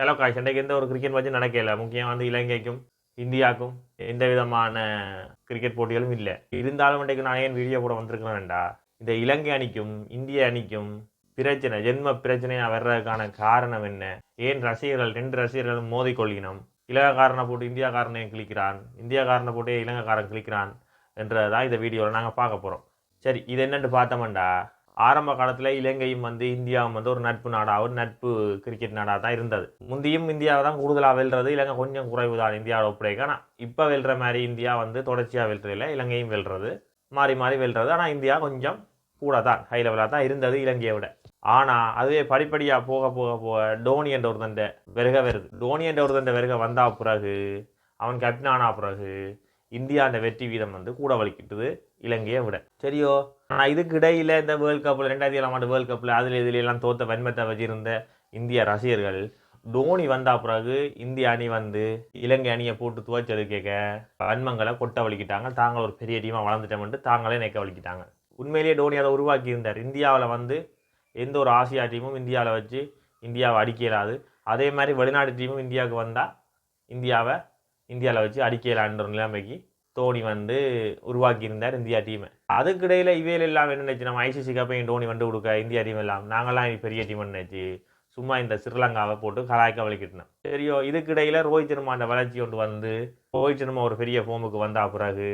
Hello guys இன்றைக்கு எந்த ஒரு கிரிக்கெட் மேட்சும் நடக்கல. முக்கியம் வந்து இலங்கைக்கும் இந்தியாவுக்கும் எந்த விதமான கிரிக்கெட் போட்டிகளும் இல்லை. இருந்தாலும் இன்றைக்கு நான் ஏன் வீடியோ கூட வந்திருக்கிறேன்டா? இந்த இலங்கை அணிக்கும் இந்திய அணிக்கும் பிரச்சனை ஜென்ம பிரச்சனையாக வர்றதுக்கான காரணம் என்ன? ஏன் ரசிகர்கள் ரெண்டு ரசிகர்களும் மோதிக்கொள்கினோம்? இலங்கைக்காரனை போட்டு இந்தியாக்காரனை கிழிக்கிறான்? இந்தியாக்காரனை போட்டு இலங்கைக்காரன் கிழிக்கிறான் என்றதான் இந்த வீடியோவில் நாங்கள் பார்க்க போகிறோம் சரி இது என்னன்னு பார்த்தோம்டா? ஆரம்ப காலத்தில் இலங்கையும் வந்து இந்தியாவும் வந்து ஒரு நட்பு நாடாக ஒரு நட்பு கிரிக்கெட் நாடாக தான் இருந்தது. முந்தியும் இந்தியாவை தான் கூடுதலாக வெல்றது இலங்கை கொஞ்சம் குறைவு தான் இந்தியாவோட ஒப்படைக்க. ஆனால் இப்போ வெல்ற மாதிரி இந்தியா வந்து தொடர்ச்சியாக வெல்றதில்ல இலங்கையும் வெல்றது மாறி மாறி வெல்றது. ஆனால் இந்தியா கொஞ்சம் கூட தான் ஹை லெவலாக தான் இருந்தது இலங்கையை விட. ஆனால் அதுவே படிப்படியாக போக போக போக டோனி என்ற ஒரு வெறுக வருது. டோனி என்ற ஒரு வெறுக வந்தா பிறகு அவன் கேப்டன் ஆனா பிறகு இந்தியாண்ட வெற்றி வீதம் வந்து கூட வலிக்கிட்டுது இலங்கையை விட. சரியோ? ஆனால் இதுக்கு இடையில இந்த வேர்ல்ட் கப்பில் ரெண்டாயிரத்தி ஏழாம் ஆண்டு வேர்ல்ட் கப்பில் அதில் இதுல எல்லாம் தோத்த வன்மத்தை வச்சிருந்த இந்திய ரசிகர்கள் டோனி வந்தா பிறகு இந்திய அணி வந்து இலங்கை அணியை போட்டு துவைச்சது கேட்க வன்மங்களை கொட்ட வலிக்கிட்டாங்க. தாங்கள் ஒரு பெரிய டீமாக வளர்ந்துட்டோம்ட்டு தாங்களே நெக்க வலிக்கிட்டாங்க. உண்மையிலேயே டோனி அதை உருவாக்கி இருந்தார் இந்தியாவில் வந்து எந்த ஒரு ஆசியா டீமும் இந்தியாவில் வச்சு இந்தியாவை அடிக்க இயலாது. அதே மாதிரி வெளிநாட்டு டீமும் இந்தியாவுக்கு வந்தால் இந்தியாவை இந்தியாவில் வச்சு அடிக்கையில் இயலான்ற நிலைமைக்கு தோனி வந்து உருவாக்கியிருந்தார் இந்தியா டீமை அதுக்கிடையில் இவையில் எல்லாம் என்ன நினைச்சு நம்ம ஐசிசி கப்பையும் டோனி வந்து கொடுக்க இந்தியா டீம் எல்லாம். நாங்களாம் பெரிய டீம் நினைச்சு சும்மா இந்த ஸ்ரீலங்காவை போட்டு கலாய்க்க வலிக்கிட்டோம். சரியோ இதுக்கிடையில் ரோஹித் சர்மா அந்த வளர்ச்சி கொண்டு வந்து ரோஹித் சர்மா ஒரு பெரிய ஃபோமுக்கு வந்தா பிறகு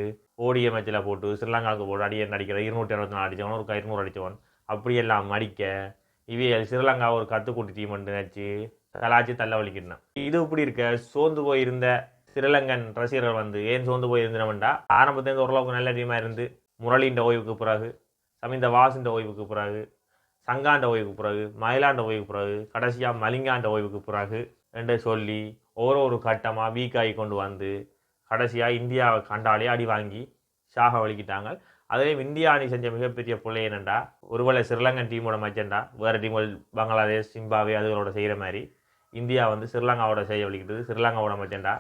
ஓடிய மேட்சில் போட்டு ஸ்ரீலங்காவுக்கு போட்டு அடியே நடிக்கிற இருநூற்றி அறுபத்தி நாலு அடித்தவன் ஒரு இருநூறு அடித்தவன் அப்படியெல்லாம் மடிக்க இவைய ஸ்ரீலங்கா ஒரு கத்துக்குட்டி டீம் நினச்சி கலாச்சி தள்ள வலிக்கிட்டோம். இது இப்படி இருக்க சோர்ந்து போயிருந்த ஸ்ரீலங்கன் ரசிகர்கள் வந்து ஏன் சோர்ந்து போயிருந்தனவன்டா ஆரம்பத்துலேருந்து ஓரளவுக்கு நல்ல டீமாக இருந்து முரளின்ற ஓய்வுக்கு பிறகு சமீந்த வாசின்ற ஓய்வுக்கு பிறகு சங்காண்ட ஓய்வுக்கு பிறகு மயிலாண்ட ஓய்வுக்கு பிறகு கடைசியாக மலிங்காண்ட ஓய்வுக்கு பிறகு என்று சொல்லி ஒரு ஒரு கட்டமாக வீக்காகி கொண்டு வந்து கடைசியாக இந்தியாவை கண்டாலே அடி வாங்கி ஷாக வலிக்கிட்டாங்க. அதுலேயும் இந்தியா அணி செஞ்ச மிகப்பெரிய பிள்ளை என்னண்டா? ஒருவேளை ஸ்ரீலங்கன் டீமோட மச்சண்டா வேறு டீம்கள் பங்களாதேஷ் சிம்பாவே அதுகளோட செய்கிற மாதிரி இந்தியா வந்து ஸ்ரீலங்காவோட செய்ய வலிக்கிட்டது. ஸ்ரீலங்காவோட மச்சண்டா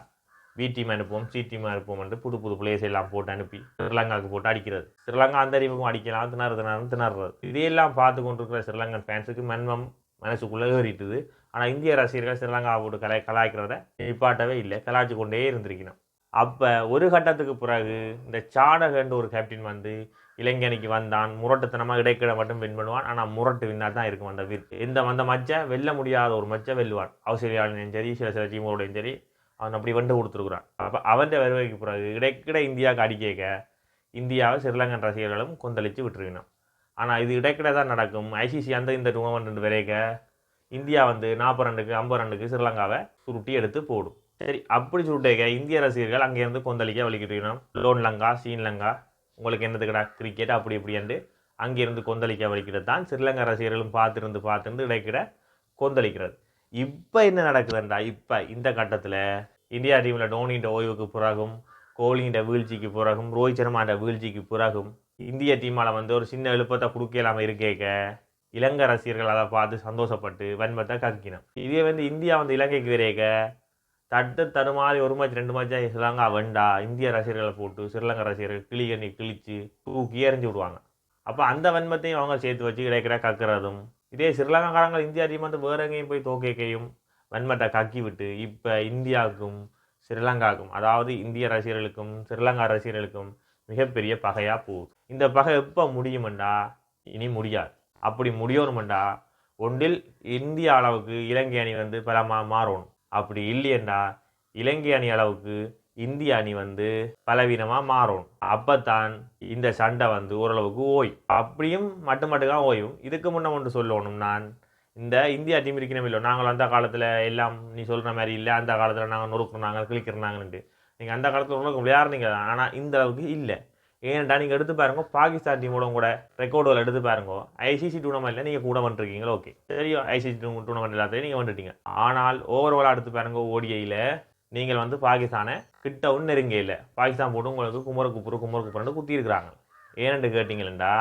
பி டீம் அனுப்புவோம் சி டீம் அனுப்புவோம்ட்டு புது புது பிளேயர்ஸ் எல்லாம் போட்டு அனுப்பி ஸ்ரீலங்காவுக்கு போட்டு அடிக்கிறது. ஸ்ரீலங்கா அந்த அறிவுக்கும் அடிக்கலாம் திணறு திணறு திணறது இதையெல்லாம் பார்த்து கொண்டிருக்கிற ஸ்ரீலங்கன் ஃபேன்ஸுக்கு மன்மம் மனசுக்குள்ளே ஏறிட்டுது. ஆனால் இந்திய ரசிகர்கள் ஸ்ரீலங்கா போட்டு கலை கலாய்க்கிறத நிப்பாட்டவே இல்லை. கலாய்ச்சி கொண்டே இருந்திருக்கணும். அப்போ ஒரு கட்டத்துக்கு பிறகு இந்த சாடகன்ற ஒரு கேப்டன் வந்து இலங்கை அணிக்கு வந்தான். முரட்டுத்தனமாக இடைக்கிட மட்டும் வின் பண்ணுவான். ஆனால் முரட்டு வின்னா தான் இருக்கும் அந்த வீர் இந்த வந்த மச்சை வெல்ல முடியாத ஒரு மச்சை வெல்லுவான். ஆஸ்திரேலியாவிலையும் சரி சில சில டீமோடையும் சரி அவன் அப்படி வந்து கொடுத்துருக்குறான். அப்போ அவன் வருவாய்க்கு பிறகு இடைக்கிட இந்தியாவுக்கு கேட்க இந்தியாவை ஸ்ரீலங்கன் ரசிகர்களும் கொந்தளித்து விட்டுருக்கணும். ஆனால் இது இடைக்கிட தான் நடக்கும். ஐசிசி அந்த இந்த டூர்னமெண்ட் விரைக்க இந்தியா வந்து நாற்பது ரெண்டுக்கு ஐம்பது ரெண்டுக்கு ஸ்ரீலங்காவை சுருட்டி எடுத்து போடும். சரி அப்படி சுருட்டேக்க இந்திய ரசிகர்கள் அங்கேருந்து கொந்தளிக்க வலிக்கிட்டு இருக்கணும் லோன் லங்கா சீன் லங்கா உங்களுக்கு என்னதுக்கடா கிரிக்கெட் அப்படி இப்படின்ட்டு அங்கேருந்து கொந்தளிக்க வலிக்கிறது தான் ஸ்ரீலங்கா ரசிகர்களும் பார்த்துருந்து பார்த்துருந்து இடைக்கிட கொந்தளிக்கிறது. இப்போ என்ன நடக்குதுண்டா இப்போ இந்த கட்டத்தில் இந்தியா டீமில் டோனின்ற ஓய்வுக்கு பிறகும் கோலின்ற வீழ்ச்சிக்கு பிறகும் ரோஹித் சர்மான்ற வீழ்ச்சிக்கு பிறகும் இந்திய டீமால் வந்து ஒரு சின்ன எழுப்பத்தை இல்லாமல் இருக்கேக்க இலங்கை ரசிகர்கள் அதை பார்த்து சந்தோஷப்பட்டு வன்மத்தை கக்கினோம். இதே வந்து இந்தியா வந்து இலங்கைக்கு விரைக்க தட்டு தருமாறி ஒரு மேட்ச் ரெண்டு மேட்சா ஸ்ரீலங்கா வெண்டா இந்திய ரசிகர்களை போட்டு ஸ்ரீலங்கா ரசிகர்கள் கிளி கண்ணி கிழிச்சு தூக்கி எறிஞ்சு விடுவாங்க. அப்போ அந்த வன்மத்தையும் அவங்க சேர்த்து வச்சு கிடைக்கிற கக்குறதும் இதே ஸ்ரீலங்காக்காரங்க இந்தியா டீம் வந்து வேற எங்கேயும் போய் தோக்கைக்கையும் வன்மத்தை கக்கி விட்டு இப்போ இந்தியாவுக்கும் ஸ்ரீலங்காவுக்கும் அதாவது இந்திய ரசிகர்களுக்கும் ஸ்ரீலங்கா ரசிகர்களுக்கும் மிகப்பெரிய பகையாக போகுது. இந்த பகை எப்போ முடியுமெண்டா? இனி முடியாது. அப்படி முடியணுமெண்டா? ஒன்றில் இந்திய அளவுக்கு இலங்கை அணி வந்து பலமாக மாறணும். அப்படி இல்லையண்டா? இலங்கை அணி அளவுக்கு இந்திய அணி வந்து பலவீனமாக மாறும். அப்பத்தான் இந்த சண்டை வந்து ஓரளவுக்கு ஓய் அப்படியும் மட்டு மட்டுக்காக ஓயும். இதுக்கு முன்னே ஒன்று சொல்லணும் நான். இந்த இந்தியா டீம் இருக்கணும் இல்லை நாங்கள் அந்த காலத்தில் எல்லாம் நீ சொல்கிற மாதிரி இல்லை. அந்த காலத்தில் நாங்கள் நொறுக்குறாங்க கிழிக்கிறாங்கன்ட்டு நீங்கள் அந்த காலத்தில் உங்களுக்கு விளையாடுறீங்க ஆனால் இந்த அளவுக்கு இல்லை. ஏன்டா நீங்கள் எடுத்து பாருங்க பாகிஸ்தான் டீமோட கூட ரெக்கார்டுகள் எடுத்து பாருங்க. ஐசிசி டூர்னமெண்ட்டில் நீங்கள் கூட வந்துருக்கீங்களா? ஓகே சரி ஐசிசி டூர்னமெண்ட் எல்லாத்தையும் நீங்கள் வந்துட்டீங்க. ஆனால் ஓவரால் எடுத்து பாருங்க ஓடிஐயில் நீங்கள் வந்து பாகிஸ்தானை கிட்டவும் நெருங்கையில் பாகிஸ்தான் போட்டு உங்களுக்கு குமர குப்புறு குமர குப்புறன்னு குத்திருக்கிறாங்க ஏனென்று கேட்டிங்களா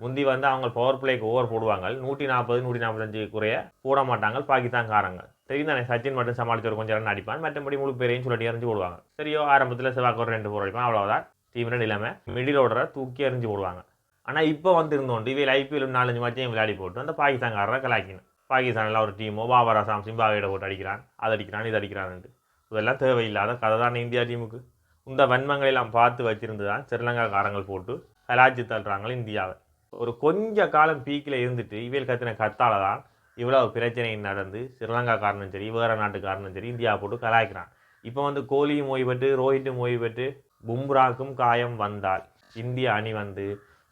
முந்தி வந்து அவங்க பவர் பிளேக்கு ஓவர் போடுவாங்க. நூற்றி நாற்பது நூற்றி நாற்பத்தஞ்சு குறைய போட மாட்டாங்க பாகிஸ்தான்காரங்க. தெரியும் தானே சச்சின் மட்டும் சமாளிச்சு ஒரு கொஞ்சம் ரன் அடிப்பான் மற்றபடி முழு பேரையும் சொல்லிட்டு எறிஞ்சு போடுவாங்க. சரியோ ஆரம்பத்தில் செவ்வாய்க்கு ஒரு ரெண்டு போர் அடிப்பான் அவ்வளோதான் டீம் ரெண்டு இல்லாமல் மிடில் ஓடுற தூக்கி எறிஞ்சு போடுவாங்க. ஆனால் இப்போ வந்துருந்தோண்டு இவையில் ஐபிஎல் நாலஞ்சு மேட்சையும் விளையாடி போட்டு அந்த பாகிஸ்தான்காரரை கலாக்கினு பாகிஸ்தானில் ஒரு டீமோ பாபர் அசாம் சிம்பாவேட போட்டு அடிக்கிறான் அது அடிக்கிறான் இது அடிக்கிறான்ட்டு இதெல்லாம் தேவையில்லாத கதை தான் இந்தியா டீமுக்கு இந்த வன்மங்களை எல்லாம் பார்த்து வச்சிருந்து தான் ஸ்ரீலங்காக்காரங்கள் போட்டு கலாச்சி தள்ளுறாங்க இந்தியாவை. ஒரு கொஞ்ச காலம் பீக்கில் இருந்துட்டு இவியல் கத்தின கத்தால தான் இவ்வளவு பிரச்சனை நடந்து ஸ்ரீலங்காக்காரனும் சரி வேறு நாட்டுக்காரனும் சரி இந்தியா போட்டு கலாய்க்கிறான். இப்போ வந்து கோலியும் ஓய்வு பெற்று ரோஹிட்டும் ஓய்வு பெற்று பும்ராக்கும் காயம் வந்தால் இந்திய அணி வந்து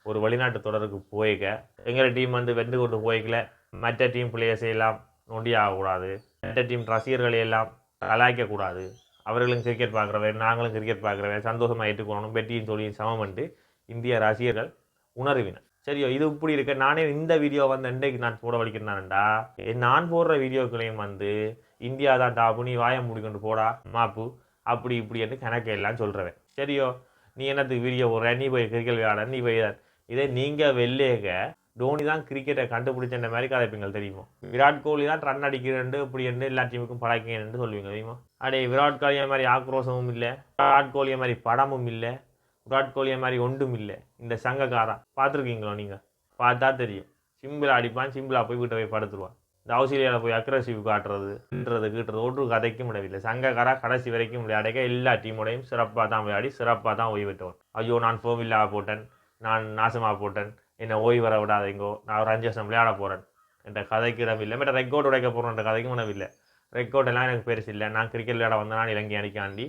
ஒரு வெளிநாட்டு தொடருக்கு போய்க்க எங்கள் டீம் வந்து வென்று கொண்டு போய்க்கல. மற்ற டீம் பிளேயர்ஸை எல்லாம் நொண்டி ஆகக்கூடாது மற்ற டீம் ரசிகர்களை எல்லாம் கலாய்க்கக்கூடாது. அவர்களும் கிரிக்கெட் பார்க்குறவன் நாங்களும் கிரிக்கெட் பார்க்குறவன் சந்தோஷமாக ஏற்றுக்கொள்ளணும் பெட்டியும் சொல்லி சமம் இந்திய ரசிகர்கள் உணர்வினர். சரியோ இது இப்படி இருக்க நானே இந்த வீடியோ வந்து இன்றைக்கு நான் போட வலிக்கிறேன்டா நான் போடுற வீடியோக்களையும் வந்து இந்தியா தான் டாப்பு நீ வாய முடிக்கொண்டு போடா மாப்பு அப்படி இப்படி என்று கணக்கு எல்லாம் சொல்கிறவன் சரியோ நீ என்னத்துக்கு வீடியோ போடுற? நீ போய் கிரிக்கெட் விளையாட நீ போய் இதே நீங்கள் வெள்ளையக தோனி தான் கிரிக்கெட்டை கண்டுபிடிச்ச மாதிரி கதைப்பீங்க தெரியுமா? விராட் கோலி தான் ரன் அடிக்கிறேன் இப்படி என்று எல்லா டீமுக்கும் பழக்கிறேன் சொல்லுவீங்க தெரியுமா? அடே விராட் கோலியை மாதிரி ஆக்ரோஷமும் இல்லை. விராட் கோலியை மாதிரி படமும் இல்லை. விராட் கோலியை மாதிரி ஒன்றும் இல்லை. இந்த சங்கக்காரன் பார்த்துருக்கீங்களோ நீங்கள் பார்த்தா தெரியும். சிம்பிளாக அடிப்பான் சிம்பிளாக போய் வீட்டை போய் படுத்துருவான். இந்த ஆஸ்திரேலியாவில் போய் அக்ரஸிவ் காட்டுறது கீட்டுறது ஒன்று கதைக்கும் முடியவில்லை சங்கக்காரா கடைசி வரைக்கும் விளையாடக்க எல்லா டீமோடையும் சிறப்பாக தான் விளையாடி சிறப்பாக தான் ஓய்வு ஐயோ நான் ஃபோமில்லா போட்டேன். நான் நாசமாக போட்டேன். என்னை ஓய்வு வர விடாதீங்கோ நான் ஒரு அஞ்சு வருஷம் விளையாட போகிறேன் என்ற கதைக்கு இடமில்லை மற்ற ரெக்கார்டு உடைக்க போகிறோன்ற கதைக்கும் இடமில்லை ரெக்கார்ட் எல்லாம் எனக்கு பெருசு இல்லை. நான் கிரிக்கெட் விளையாட வந்தேன் இலங்கை அணிக்காண்டி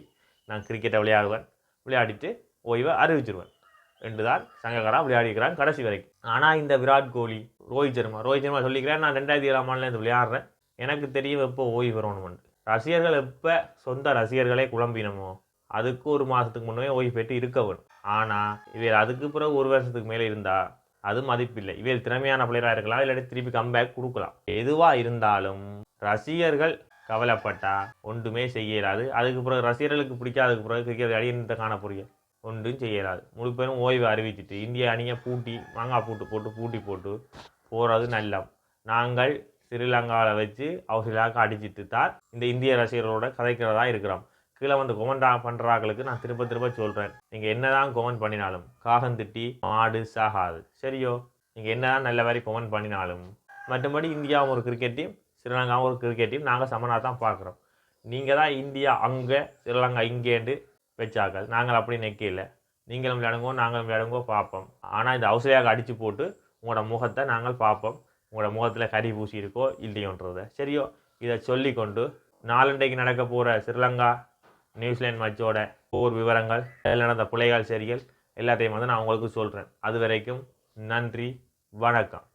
நான் கிரிக்கெட்டை விளையாடுவேன். விளையாடிட்டு ஓய்வை அறிவிச்சிருவேன். ரெண்டு தான் விளையாடிக்கிறான் கடைசி வரைக்கும். ஆனால் இந்த விராட் கோலி ரோஹித் சர்மா ரோஹித் சர்மா சொல்லிக்கிறேன் நான் ரெண்டாயிரத்தி ஏழாம் ஆண்டுலேருந்து விளையாடுறேன். எனக்கு தெரியும் எப்போ ஓய்வு வரணும்னு ரசிகர்கள் எப்போ சொந்த ரசிகர்களே குழம்பினமோ அதுக்கு ஒரு மாதத்துக்கு முன்னே ஓய்வு பெற்று இருக்க வேணும் ஆனால் இவர் அதுக்கு பிறகு ஒரு வருஷத்துக்கு மேலே இருந்தால் அது மதிப்பில்லை. இவர் திறமையான பிளேயராக இருக்கலாம் இல்லாட்டி திருப்பி கம்பேக் கொடுக்கலாம். எதுவாக இருந்தாலும் ரசிகர்கள் கவலைப்பட்டா ஒன்றுமே செய்யலாது அதுக்கு பிறகு ரசிகர்களுக்கு பிடிக்காதுக்கு பிறகு கிரிக்கெட் அடியினத்தை காண புரியும். ஒன்றும் செய்யலாது முழு பேரும் ஓய்வு அறிவிச்சிட்டு இந்திய அணியை பூட்டி மாங்காய் பூட்டு போட்டு பூட்டி போட்டு போகிறது நல்லம். நாங்கள் ஸ்ரீலங்காவில் வச்சு ஆஸ்திரேலியாவுக்கு அடிச்சிட்டு தான் இந்த இந்திய ரசிகர்களோட கதைக்கிறதா இருக்கிறோம். கீழே வந்து கொமெண்ட் பண்ணுறாங்களுக்கு நான் திரும்ப திரும்ப சொல்கிறேன் நீங்கள் என்ன தான் கொமெண்ட் பண்ணினாலும் காகம் திட்டி மாடு சாகாது. சரியோ? நீங்கள் என்ன தான் நல்ல மாதிரி கொமெண்ட் பண்ணினாலும். மற்றபடி இந்தியாவும் ஒரு கிரிக்கெட் டீம் ஸ்ரீலங்காவும் ஒரு கிரிக்கெட் டீம் நாங்கள் சமனாக தான் பார்க்குறோம். நீங்கள் தான் இந்தியா அங்கே ஸ்ரீலங்கா இங்கேண்டு வச்சாக்கள் நாங்கள் அப்படி நிற்கல நீங்களும் விளையாடுங்கோ நாங்களும் விளையாடுங்கோ பார்ப்போம். ஆனால் இந்த அவசரையாக அடித்து போட்டு உங்களோட முகத்தை நாங்கள் பார்ப்போம். உங்களோட முகத்தில் கறி பூசி இருக்கோ இல்லையோன்றதை. சரியோ? இதை சொல்லிக்கொண்டு நாளண்டைக்கு நடக்க போகிற ஸ்ரீலங்கா நியூசிலாந்து மச்சோட போர் விவரங்கள் நடந்த புலைகள் சரிகள் எல்லாத்தையும் வந்து நான் உங்களுக்கு சொல்கிறேன் அது வரைக்கும் நன்றி வணக்கம்.